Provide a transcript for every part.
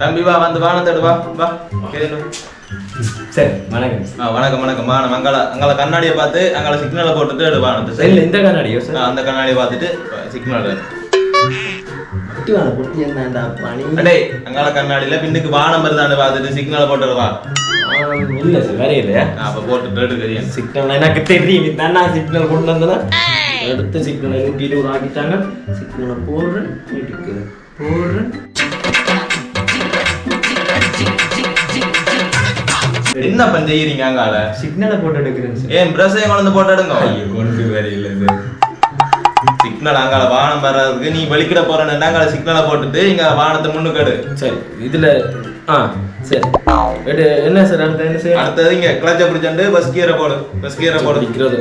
தம்பி வா வந்து வானத்தோடு வா வா. கேளு சரி வணக்கம். ஆ வணக்கம் வணக்கம். வானம் அங்கால அங்கால கண்ணாடியை பார்த்து அங்கால சிக்னலை போட்டுட்டு வானத்தை. இல்ல இந்த கண்ணாடியோ ஆ, அந்த கண்ணாடியை பார்த்துட்டு சிக்னல் குட்டி என்னடா பணி அடே அங்கால கண்ணாடியில பின்னுக்கு வானம் வருதான்னு பார்த்துட்டு சிக்னலை போட்டுட்டு வா. இல்ல சார் வேற இல்லையா? அப்ப போட்டுட்டு எடுக்கிறேன் சிக்னல் எனக்கு தெரியும். இதான் நான் சிக்னல் கொண்டு வந்தேன்னா அடுத்த சிக்னலை நூற்றி இருபது ஆக்கிட்டாங்க. சிக்னலை போடுறேன் போடுறேன். என்ன பண்ண செய்யறீங்க அங்கால? சிக்னலை போட்டு எடுக்கிறேன் சார் ஏன் பிரஷையும் கொண்டு போட்டு எடுங்க? ஐயோ கொண்டு வேற இல்லை சார் சிக்னல் அங்கால வானம் வர்றதுக்கு நீ வெளிக்கிட போறேன்னு அங்கால சிக்னலை போட்டுட்டு இங்க வானத்தை முன்னுக்கு எடு சரி இதுல ஆ சரி. என்ன சார் அடுத்து என்ன செய்ய அடுத்தது இங்க கிளச்ச பிடிச்சண்டு பஸ் கீரை போடு பஸ் கீரை போடு. பிடிக்கிறது.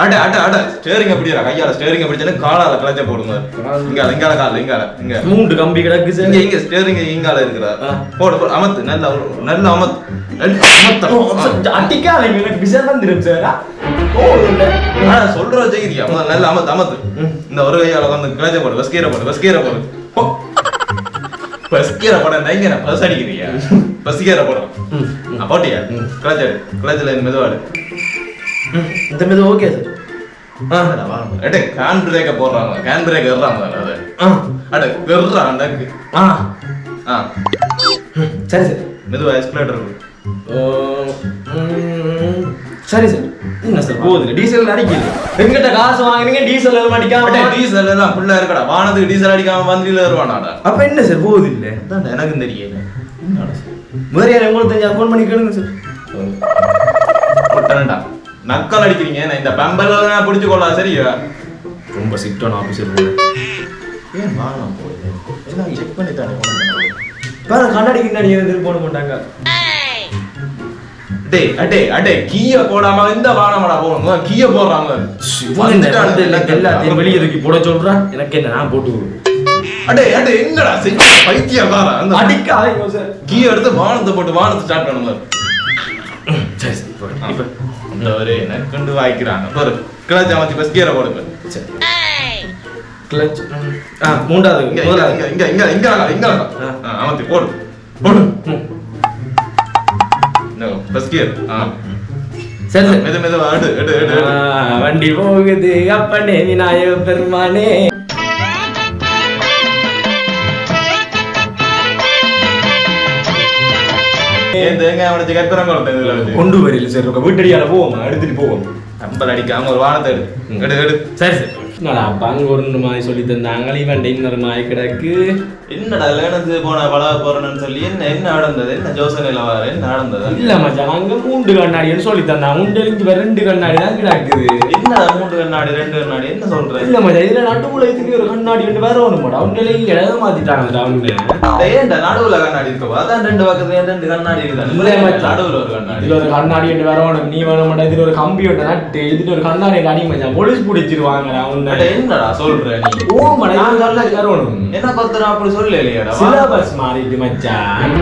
அட அட அட. ஸ்டேரிங்க பிடிக்கிறா கையால ஸ்டேரிங்க பிடிச்சனே காலால கிளச்ச போடுங்க. இங்க இங்கால கால இங்கால இங்க. மூன்று கம்பி கிடக்கு இங்க இங்க ஸ்டேரிங்க இங்கால இருக்கிறா ஆ. போடு போடு அமத்து நல்ல நல்ல அமத்து. நல்ல அமத்து. அட்டிக்கால எனக்கு விஷயம் வந்துடும் சார் சொல்ற ஜெயிரியா நல்ல அமத்து அமத்து. இந்த ஒரு கையால வந்து கிளச்ச போடு பஸ் கீரை போடு பஸ் கீரை போடு. போ. பஸ் கீரை போட நீங்க பஸ் அடிக்கிறியா? பஸ் கீரை போடும் போட்டியா? கிளச்ச கிளச்சில மெதுவாடு இந்த மீது ஓகே சார். அட கேன் பிரேக்க போடுறாங்க. கேன் பிரேக் ஏறாங்க அது அட. ஆ. ஆ. சரி சார். மெதுவா எஸ்கலேட்டர் சரி சார். என்ன சார் போகுது? டீசல் அடிக்கல எங்கிட்ட காசு வாங்குறீங்க டீசல் எல்லாம் அடிக்காம டீசல் எல்லாம் ஃபுல்லா இருக்கடா. வானத்துக்கு டீசல் அடிக்காம வண்டியில வருவானாடா அப்ப என்ன சார் போகுது இல்ல? எனக்கும் தெரியல? வேற யாரும் உங்களுக்கு தெரிஞ்சா ஃபோன் பண்ணி கேளுங்க சார். ஒட்டனடா நக்கல் அடிக்கிறீங்க. நான் இந்த பம்பல் நான் பிடிச்சு கொள்ளலாம் சரியா? ரொம்ப சிட்டான ஆபீசர் போல ஏன் போகுது? எல்லாம் செக் பண்ணி தானே வேற கண்ணாடி கிண்ணாடி எதுவும் போட மாட்டாங்க. அடே அடே அடே கீய போடாம இந்த வானமடா போகணும். கீய போடுறாங்க. எல்லாத்தையும் வெளியே தூக்கி போட சொல்றேன் எனக்கு என்ன நான் போட்டு அடே அடே என்னடா செஞ்ச பைத்தியக்காரன். அந்த அடிக்காதீங்க சார் கீ எடுத்து வானத்தை போட்டு வானத்தை ஸ்டார்ட் பண்ணுங்க சரி சரி இப்போ இந்த ஒரு நக்கண்டு வாய்க்கிறாங்க பாரு கிளாச்சி அமைச்சு பஸ் கீரை போடுங்க சரி கிளச் ஆ மூன்றாவது இங்க இங்க இங்க இங்க இங்க அமர்த்தி போடு போடு பஸ் ஆ சரி மெது எடு எடு வண்டி போகுது அப்பனே விநாயக பெருமானே தேங்காய் உடைச்சு கற்பூரம் வச்சு. கொண்டு வரையில சரி உங்க வீட்டடியால போவோம் எடுத்துட்டு போவோம். கம்பல் அடிக்காம ஒரு வானத்தை எடு. எடு சரி சரி. என்னடா அப்பா அங்க ஒரு மாதிரி சொல்லி தந்தாங்க இவன் இன்னொரு மாதிரி கிடக்கு? என்னடா லேனத்து போன பழக போறேன்னு சொல்லி என்ன என்ன நடந்தது? என்ன ஜோசனையில வர என்ன நடந்தது? இல்ல மச்சான் அங்க மூன்று கண்ணாடின்னு சொல்லி தந்தாங்க உண்டு ரெண்டு கண்ணாடி தான் கிடக்குது. என்ன மூன்று கண்ணாடி ரெண்டு கண்ணாடி? என்ன சொல்ற இல்ல இதுல நடுவுல இதுக்கு ஒரு கண்ணாடி ஒன்று வேற ஒண்ணு மாடா உண்மையில இங்க ஏன்டா நடுவுல கண்ணாடி இருக்கோ? அதான் ரெண்டு பக்கத்துல ரெண்டு கண்ணாடி இருக்குதா. நடுவுல ஒரு கண்ணாடி. இதுல ஒரு கண்ணாடி ஒன்று வேற ஒண்ணு. நீ மாட்டா இதுல ஒரு கம்பி ஒன்று நட்டு இதுல ஒரு கண்ணாடி அடி மச்சான். போலீஸ் பிடிச்சிருவாங்கடா அட, உன்னை என்னடா சொல்ற நீ? ஓ மடா இது கண்ணாடி வேற ஒண்ணு. என்ன பத்திரம் அப்படி சொல்லலையாடா? சிலபஸ் மாறிட்டு மச்சான்.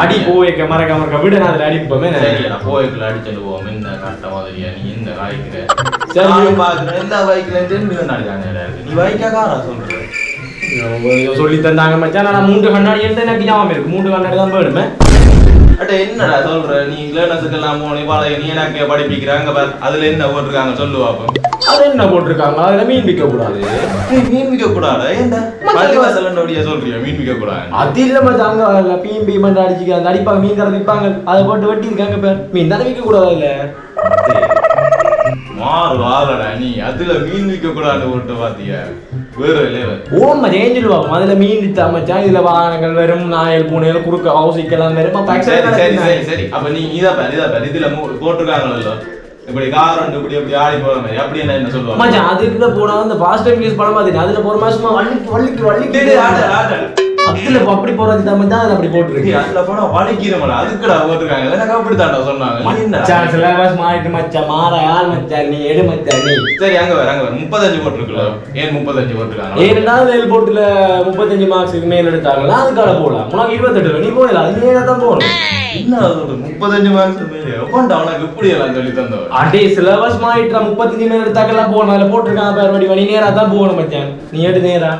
அடி போய் மறக்க மறக்க விட நான் அதுல அடிப்போமே சரிடா போய்க்குள்ள அடிச்சுட்டு போவோம் என்ன கட்ட மாதிரியா? நீ என்ன வாய்க்கிற சரி. நானும் பாக்குறேன் எல்லா கண்ணாடி தானே இருக்கு? நீ வாய்க்காகாரா சொல்ற? சொல்லி தந்தாங்க மச்சான். நான் மூன்று கண்ணாடி எடுத்து எனக்கு ஞாபகம் இருக்கு. மூன்று கண்ணாடி தான் வேணுமே அட என்னடா சொல்ற? நீ லேனஸுக்கெல்லாம் போனி பழைய நீ எனக்கு படிப்பிக்கிறாங்க பார். அதுல என்ன போட்டிருக்காங்க? சொல்லு பாப்போம் அது என்ன போட்டிருக்காங்க? அதுல மீன் விற்க கூடாது நீ மீன் விற்க கூடாது ஏன்டா பள்ளிவாசல் நோடியா சொல்றியா? மீன் விற்க கூடாது அது இல்ல மச்சான். அங்க அதுல பீம் பீம் அடிச்சுக்க அந்த அடிப்பாங்க மீன் கரை விற்பாங்க. அதை போட்டு வெட்டி இருக்காங்க பேர் மீன் தானே விற்க கூடாது இல்ல மாறு வாழடா நீ. அதுல மீன் விற்க கூடாதுன்னு போட்டு பாத்தியா? வேற லேவர் ஓ மச்சான் ஏன் சொல்லுவாங்க அதுல மீன் வித்தா மச்சான். இதுல வாகனங்கள் வரும் நாயல் பூனைகள் குறுக்க வரும். அப்ப சரி சரி சரி அப்ப நீ இதை பாரு இதை பாரு. இதுல போட்டிருக்காங்களோ? இப்படி கார் ரெண்டு இப்படி இப்படி ஆடி போற மாதிரி அப்படி என்ன சொல்லுவாங்க மச்சான் அதுக்குள்ள போனா அந்த ஃபாஸ்ட் டைம் யூஸ் பண்ண மாதிரி அதுல போற மாதிரி சும்மா வள்ளிக்கு வள்ளிக்கு வள்ளிக்கு ஆடு, ஆடு. அதுல அப்படி போறது தான் மச்சான் அதுல அப்படி போட்டுருக்கு. அதுல போனா வலிக்கிறவங்கள அதுக்குடா போட்டிருக்காங்க எனக்கு அப்படித்தான்டா சொன்னாங்க? மச்சான் சிலபஸ் மாறிட்டு மச்சான் மாற ஆள் மச்சான் நீ எடு மச்சான் நீ. சரி அங்க வர அங்க வர முப்பத்தஞ்சு போட்டிருக்குல்ல? ஏன் முப்பத்தஞ்சு போட்டிருக்காங்க ஏழு ஏழு போட்டுல முப்பத்தஞ்சு மார்க்ஸுக்கு மேல எடுத்தாங்களா? அதுக்காக போகலாம் உனக்கு இருபத்தெட்டு நீ போயிடலாம். அது ஏழை தான் போகணும்? முப்பத்தஞ்சு மார்க்ஸ் மேலே. எவன்டா அவனுக்கு இப்படி எல்லாம் சொல்லி தந்தவர். அடே சிலபஸ் மாறிட்டா முப்பத்தஞ்சு மேல எடுத்தாக்கெல்லாம் போகணும். அதுல போட்டிருக்காங்க பேர் வடி நேரா தான் போகணும் மச்சான். நீ எடு நேரா.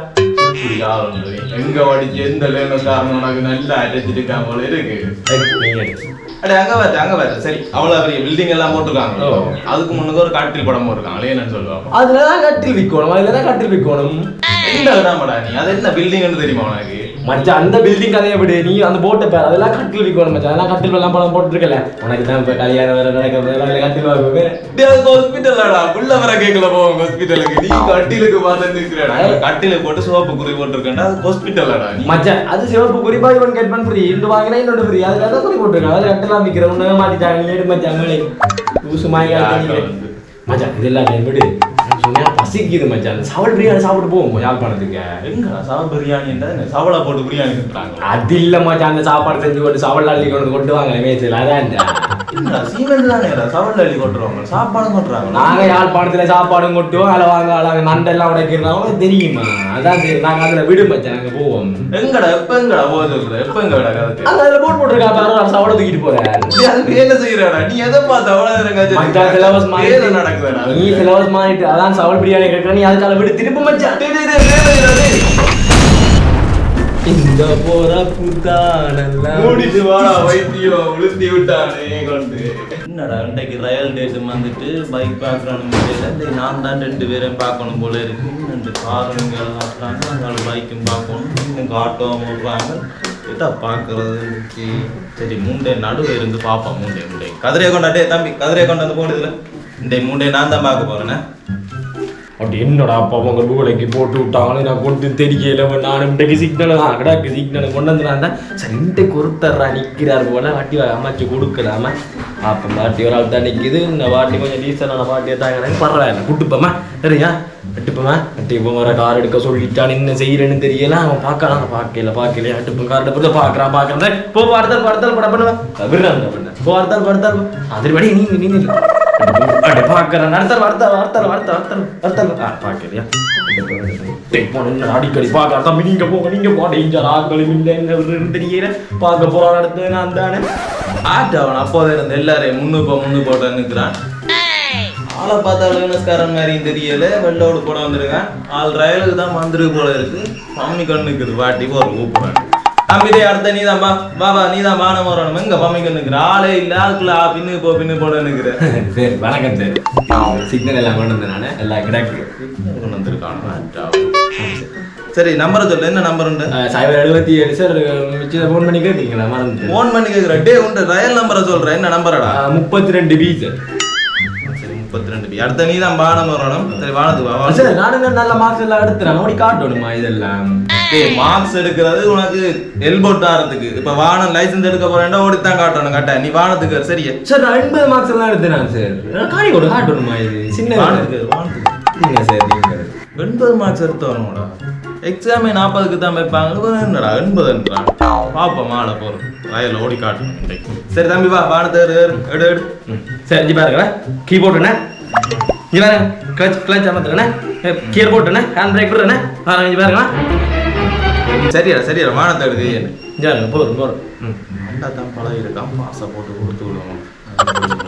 எங்க வடிச்சு எந்த லேனக்காரன் உனக்கு நல்லா அடைச்சிருக்கான் போல இருக்கு. அடே அங்க பாரு அங்க பாரு சரி அவ்வளவு பெரிய பில்டிங் எல்லாம் போட்டிருக்காங்க. அதுக்கு முன்னுக்கு ஒரு காட்டில் படம் போட்டிருக்காங்க என்னன்னு சொல்லுவாங்க அதுலதான் கட்டில் விற்கணும் அதுலதான் கட்டில் விற்கணும் எந்த இடமாடா நீ அது என்ன பில்டிங்னு தெரியுமா உனக்கு மச்சான் அந்த பில்டிங் கதையை விடு. நீ அந்த போட்டை பேர். அதெல்லாம் கட்டில் விற்கணும் மச்சான். அதெல்லாம் கட்டில் எல்லாம் படம் போட்டுருக்கல. உனக்கு தான் இப்ப கல்யாணம் வேற நடக்க வேற கட்டில் அது ஹாஸ்பிட்டல்லடா புள்ள வர கேக்கல போவாங்க ஹாஸ்பிட்டலுக்கு நீ கட்டிலுக்கு பார்த்து நிக்கிறடா. கட்டில போட்டு சோப்பு குறி போட்டிருக்கேன்டா. அது ஹாஸ்பிட்டல்லடா மச்சான் அது சிவப்பு குறிப்பா இவன் கேட் பண்ண ஃப்ரீ இன்று வாங்கினா இன்னொன்று ஃப்ரீ அதுல தான் குறி போட்டுருக்காங்க அது கட்டெல்லாம் விற்கிற உன்ன மாட்டிட்டாங்க. மச்சான். மேலே. மாய்க்காக மச்சான் இதெல்லாம் விடு. பசிக்குது மச்சான். சவல் பிரியாணி சாப்பிட்டு போவோம் யாழ்ப்பாணத்துக்கு. எங்கடா சாவ பிரியாணி சவளா போட்டு பிரியாணி அது இல்ல மச்சான் அந்த சாப்பாடு செஞ்சு கொண்டு சவல் அள்ளி கொண்டு கொண்டு வாங்க மேய்ச்சல் அதான் சீமெண்ட் தானே சாவல் அள்ளி கொட்டுறவங்க. சாப்பாடு கொட்டுறாங்க. நாங்க யாழ்ப்பாணத்துல சாப்பாடும் கொட்டுவோம் அதில் வாங்க அழகாங்க நண்டெல்லாம் உடைக்கிறோம். தெரியுமா? அதான் சரி நாங்க அதுல விடு மச்சான் நாங்க போவோம். எங்கடா எப்ப எங்கடா போகுது எப்ப எங்கடா கதைக்கு? அது அதுல போட்டு போட்டுருக்கா பாரு சவலை தூக்கிட்டு போறேன் அது வேலை செய்யறடா? நீ எதை பார்த்து அவ்வளவு மச்சான் சிலபஸ் வேலை நடக்குதுடா. நீ சிலபஸ் மாறிட்டு அதான் சவல் பிரியாணி கேட்கற நீ அதுக்கால விடு திரும்ப மச்சான். இந்த போற புத்தானல்ல மூடிட்டு வாடா வைத்தியம் விழுத்தி விட்டானே கொண்டு. என்னடா இன்றைக்கு ரயல் டேட் வந்துட்டு பைக் இந்த நான் தான் ரெண்டு பேரையும் பார்க்கணும் போல இருக்கு. ரெண்டு காருங்க காட்டுறாங்க அதனால பைக்கும் பார்க்கணும். இன்னும் ஆட்டோவும் ஓடுறாங்க எதா பார்க்கறது இன்னைக்கு? சரி மூண்டை நடுவே இருந்து பார்ப்போம் மூண்டை மூண்டை. கதிரையை கொண்டாட்டே தம்பி கதிரையை கொண்டாந்து போடுதுல. இந்த மூண்டை நான் தான் பார்க்க போறேனே. அப்படி என்னடா அப்பா உங்க மூளைக்கு போட்டு விட்டாங்களே நான் கொண்டு தெரியல நான் இன்றைக்கு சிக்னல் தான் கிடாக்கு சிக்னல் கொண்டு வந்துடான் சரி இன்றைக்கு ஒருத்தர்ரா நிற்கிறார் போல வாட்டி அமைச்சு கொடுக்கலாமா? அப்போ வாட்டி ஒரு ஆள் தான் நிற்கிது இந்த வாட்டி கொஞ்சம் டீசலான வாட்டியை தாங்க பரவாயில்ல. கூட்டுப்போமா சரியா? கட்டுப்போமா கட்டி இப்போ வர கார் எடுக்க சொல்லிட்டான். என்ன செய்யறேன்னு தெரியல. அவன் பார்க்கலாம் பார்க்கல பார்க்கல அட்டுப்போம் கார் எடுத்து பார்க்குறான் பார்க்குறேன். போ அடுத்தால் படுத்தால் பட பண்ணுவேன் போ அடுத்தால் படுத்தால் அதுபடி நீங்க நீங்க அடி பார்க்கறேன் அடுத்தால் வார்த்தால் வார்த்தால் வார்த்தால் வார்த்தால் வார்த்தால் ஆ பார்க்கலையா அடிக்கடி பார்க்க தம்பி நீங்க போங்க நீங்க போங்க. டேஞ்சர் ஆக்களும் இல்லை என்ன தெரியல பார்க்க போறான் அடுத்து நான் தானே. ஆட்டு அவன் அப்போதே இருந்து எல்லாரையும் முன்னு போ முன்னு போட்டு நிற்கிறான் ஆளை பார்த்தா லேனஸ்காரன் மாதிரியும் தெரியல. வெள்ளோடு போட வந்திருக்கான். ஆள் ரயலுக்கு தான் வந்துருக்கு போல இருக்கு. பம்மி கண்ணுக்குது வாட்டி போற கூப்பிடுறான் தம்பிதே அடுத்த நீ தான் பா வா வா நீ தான் வானம் வரணும். எங்க கண்ணுக்குற ஆளே இல்ல அதுக்குள்ள பின்னு போ பின்னு போட நிற்கிற சரி வணக்கம் சார். சிக்னல் எல்லாம் கொண்டு வந்தேன் நான். எல்லாம் கிடக்கு. கொண்டு வந்திருக்கான். சரி நம்பரை சொல்லு. என்ன நம்பர் உண்டு? சைபர் எழுபத்தி ஏழு. சார் மிச்சம் ஃபோன் பண்ணி கேட்டீங்களா? மறந்து ஃபோன் பண்ணி கேட்குற டே உண்டு ரயல் நம்பரை சொல்றேன். என்ன நம்பரடா முப்பத்தி ரெண்டு பி சரி முப்பத்தி ரெண்டு அடுத்த நீ தான் வானம் வரணும் சரி வானத்துக்கு வா வா. சார் நானுங்க நல்ல மார்க்ஸ் எல்லாம் எடுத்துறேன். ஓடி காட்டணுமா இதெல்லாம்? டேய் மார்க்ஸ் எடுக்கிறது உனக்கு எல்போட் ஆறதுக்கு. இப்ப வானம் லைசென்ஸ் எடுக்க போறேன்டா ஓடித்தான் காட்டணும். கட்ட நீ வானத்துக்கு சார் நான் எண்பது மார்க்ஸ் எல்லாம் எடுத்தேன் சார் காணி ஒரு காட்டணுமா இது? சின்ன வானத்துக்கு வானத்துக்கு நீங்க சார் நீங்க எண்பது மார்க்ஸ் எடுத்து எக்ஸாமே நாற்பதுக்கு தான் வைப்பாங்க. என்னடா எண்பதுன்றான் பாப்போம் மாலை போறோம். வயல்ல ஓடி காட்டணும் சரி தம்பி வா வானத்தை எடு எடு, எடு. ம். சரி அஞ்சு பாருங்க கீபோர்டு என்ன இங்க பாருங்க. கிளச் கிளச் அமர்த்துறேண்ணே. கியர் என்ன ஹேண்ட் பிரேக் விடுறேண்ணே. பாருங்க இங்க பாருங்க சரியா சரியா. வானத்தை எடுத்து என்ன இங்க பாருங்க போதும் போதும். ம். அண்டா தான் பழகிருக்கான் பாசை போட்டு கொடுத்து விடுவோம்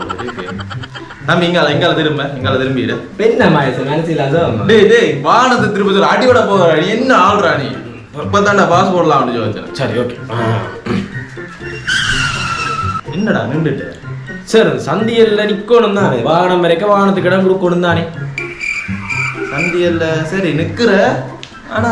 தம்பி இங்கால இங்கால திரும்ப இங்கால திரும்பிடு பெண்ண மாயசம் மனசில் டேய் டேய் வானத்தை திருப்பி சொல்ல. அடியோட போகிற என்ன ஆள்றா நீ? இப்பதான்டா பாஸ் போடலாம் யோசிச்சேன் சரி ஓகே என்னடா நின்றுட்டு? சார் சந்தியல்ல நிக்கணும் தானே? வாகனம் வரைக்க வாகனத்துக்கு இடம் கொடுக்கணும் தானே? சந்தியல்ல சரி நிக்கிற. ஆனா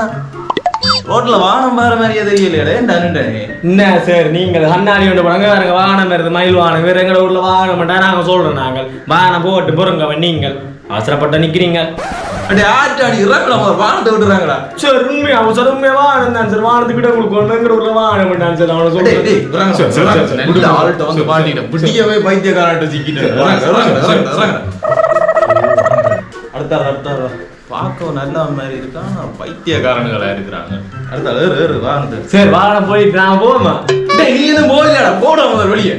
ரோட்ல வானம் பாற மாதிரியே தெரியலையடே நின்ற என்ன சார் நீங்கள் கண்ணாடி ஒன்று போனாங்க வேற வாகனம் வருது மயில் வாகனம் வேற எங்க ஊர்ல வாகனம் மாட்டா நாங்க சொல்றோம் நாங்கள். வாகனம் போட்டு பொறுங்க நீங்கள். அவசரப்பட்ட நிக்கிறீங்க. அடே ஆட்டு அடி முதல் வானத்தை விட்டுறாங்கடா. சார் உண்மையா சார் உண்மையா வாகனம் தான் சார். கொடுக்கணும் எங்க ஊர்ல வாகனம் மாட்டான் சார் அவனை கொடுங்க. ஆள்கிட்ட வந்து சரி, மாட்டிக்கிட்டேன். சரி, புட்டியவே பைத்தியக்காரன்ட்ட சிக்கிட்டேன். பார்க்க நல்ல மாதிரி இருக்கா? ஆனா பைத்தியக்காரனுங்களா இருக்கிறாங்க. அடுத்த சரி வாகனம் போயிட்டு நான் டேய், நீ என்ன போகலையாடா? போட முதல் வெளியே.